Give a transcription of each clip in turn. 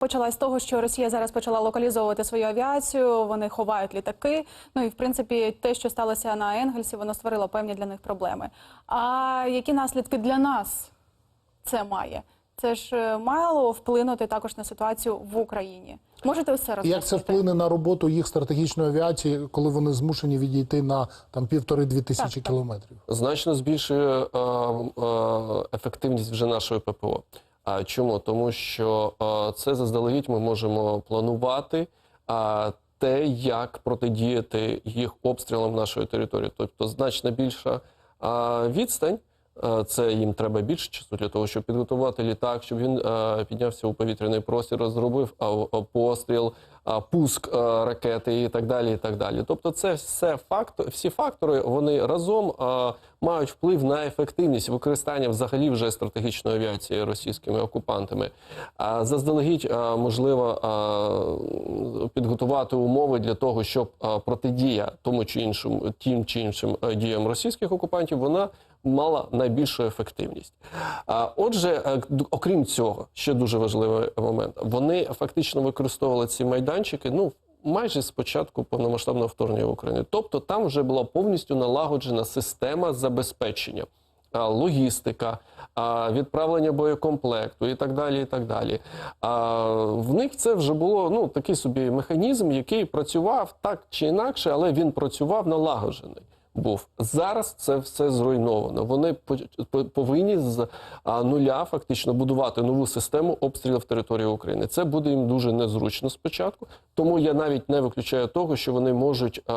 почалась з того, що Росія зараз почала локалізовувати свою авіацію, вони ховають літаки. Ну і в принципі, те, що сталося на Енгельсі, воно створило певні для них проблеми. А які наслідки для нас це має? Це ж е, мало вплинути також на ситуацію в Україні. Можете все розповісти? Як це вплине на роботу їх стратегічної авіації, коли вони змушені відійти на там півтори-дві тисячі Так, так. кілометрів? значно збільшує е, е, ефективність вже нашої ППО. А чому? Тому що це заздалегідь ми можемо планувати те, як протидіяти їх обстрілам нашої території. Тобто значно більша відстань. Е, Це їм треба більше часу для того, щоб підготувати літак, щоб він е, піднявся у повітряний простір, зробив а, а, постріл, пуск е, ракети і так далі. І так далі. Тобто, це все фактор, всі фактори вони разом е, мають вплив на ефективність використання взагалі вже стратегічної авіації російськими окупантами. Заздалегідь е, можливо е, підготувати умови для того, щоб е, протидія тому чи іншому тим чи іншим е, діям російських окупантів вона мала найбільшу ефективність. Отже, е, окрім цього, ще дуже важливий момент. Вони фактично використовували ці майданчики. Ну майже з початку повномасштабного вторгнення в Україну. Тобто, там вже була повністю налагоджена система забезпечення. Логістика, відправлення боєкомплекту і так далі. І так далі. В них це вже було ну такий собі механізм, який працював так чи інакше, але він працював налагоджений. Був зараз це все зруйновано. Вони по- по- повинні з нуля фактично будувати нову систему обстрілів території України. Це буде їм дуже незручно спочатку. Тому я навіть не виключаю того, що вони можуть а,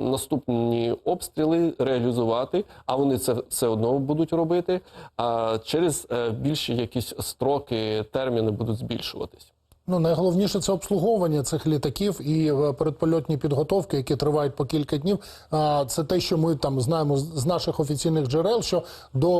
наступні обстріли реалізувати, а вони це все одно будуть робити. А через е, більші якісь строки, терміни будуть збільшуватись. Ну найголовніше це обслуговування цих літаків і е, передпольотні підготовки, які тривають по кілька днів. Це те, що ми там знаємо з наших офіційних джерел, що до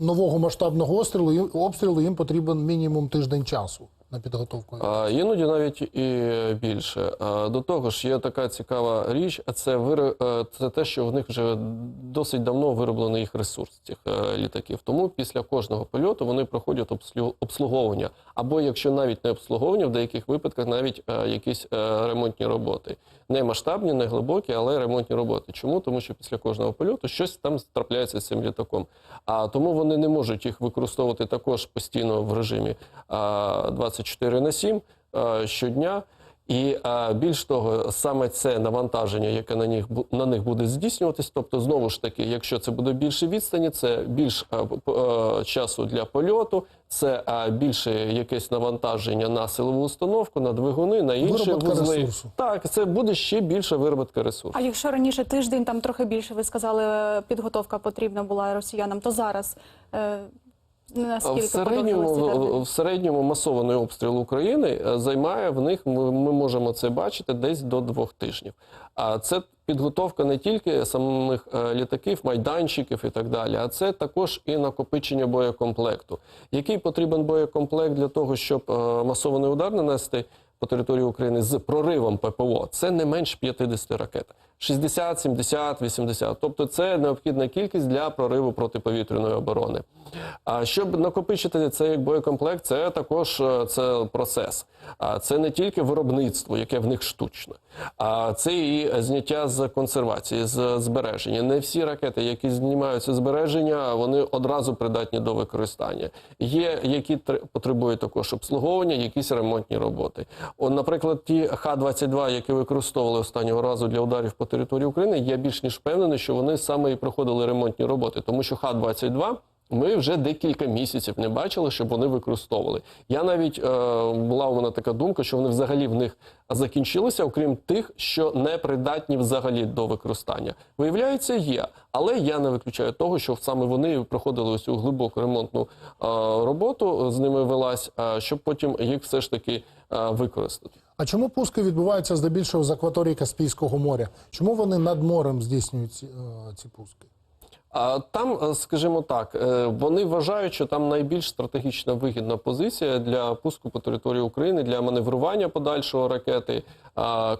нового масштабного обстрілу обстрілу їм потрібен мінімум тиждень часу на підготовку. А, іноді навіть і більше. А, до того ж, є така цікава річ, а це виро... е, це те, що в них вже досить давно вироблений їх ресурс цих е, літаків. Тому після кожного польоту вони проходять обслю- обслуговування. Або якщо навіть не обслуговування, в деяких випадках навіть е, якісь е, ремонтні роботи. Не масштабні, не глибокі, але ремонтні роботи. Чому? Тому що після кожного польоту щось там трапляється з цим літаком. А тому вони не можуть їх використовувати також постійно в режимі а, 24 на 7 щодня. І а, більш того, саме це навантаження, яке на них бу- на них буде здійснюватись. Тобто, знову ж таки, якщо це буде більше відстані, це більш а, а, часу для польоту, це а, більше якесь навантаження на силову установку, на двигуни, на інші вузли. ресурсу. Так, це буде ще більше вироботка ресурсу. А якщо раніше тиждень, там трохи більше, ви сказали, е, підготовка потрібна була росіянам, то зараз е, наскільки В середньому, в, середньому масований обстріл України е, займає в них, ми, ми можемо це бачити, десь до двох тижнів. А це підготовка не тільки самих е, літаків, майданчиків і так далі, а це також і накопичення боєкомплекту. Який потрібен боєкомплект для того, щоб е, масований удар нанести по території України з проривом ППО? Це не менш 50 ракет. 60, 70, 80. Тобто це необхідна кількість для прориву протиповітряної оборони. А щоб накопичити цей боєкомплект, це також е, це процес. А це не тільки виробництво, яке в них штучне, а це і зняття з консервації, з збереження. Не всі ракети, які знімаються збереження, вони одразу придатні до використання. Є які потребують також обслуговування, якісь ремонтні роботи. От, наприклад, ті Х-22, які використовували останнього разу для ударів по території України, я більш ніж впевнений, що вони саме і проходили ремонтні роботи, тому що Х-22 ми вже декілька місяців не бачили, щоб вони використовували. Я навіть е, була у мене така думка, що вони взагалі в них закінчилися, окрім тих, що не придатні взагалі до використання. Виявляється, є, але я не виключаю того, що саме вони проходили ось цю глибоку ремонтну е, роботу, з ними велась, е, щоб потім їх все ж таки е, використати. А чому пуски відбуваються здебільшого з акваторії Каспійського моря? Чому вони над морем здійснюють ці, е, ці пуски? Там, е, скажімо так, е, вони вважають, що там найбільш стратегічна вигідна позиція для пуску по території України, для маневрування подальшого ракети,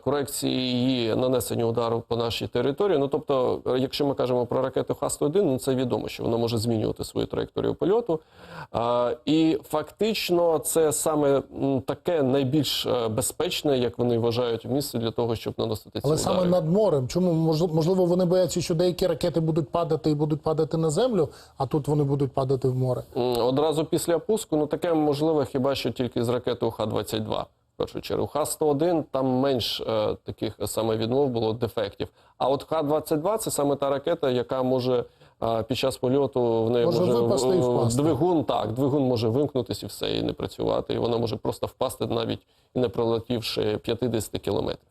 корекції її нанесення удару по нашій території. Ну тобто, е, якщо ми кажемо про ракету Х-101, ну це відомо, що вона може змінювати свою траєкторію польоту. І фактично, це саме таке найбільш безпечне, як вони вважають, місце для того, щоб наносити ці Але удари. саме над морем. Чому Мож- можливо вони бояться, що деякі ракети будуть падати і будуть падати на землю, а тут вони будуть падати в море? Одразу після пуску, ну таке можливо хіба що тільки з ракетою Х-22. В першу чергу, Х-101 там менш е, таких саме відмов було дефектів. А от Х-22 це саме та ракета, яка може е, під час польоту в неї Може випасти і впасти. двигун, так, двигун може вимкнутися і все, і не працювати. І вона може просто впасти навіть не пролетівши 50 кілометрів.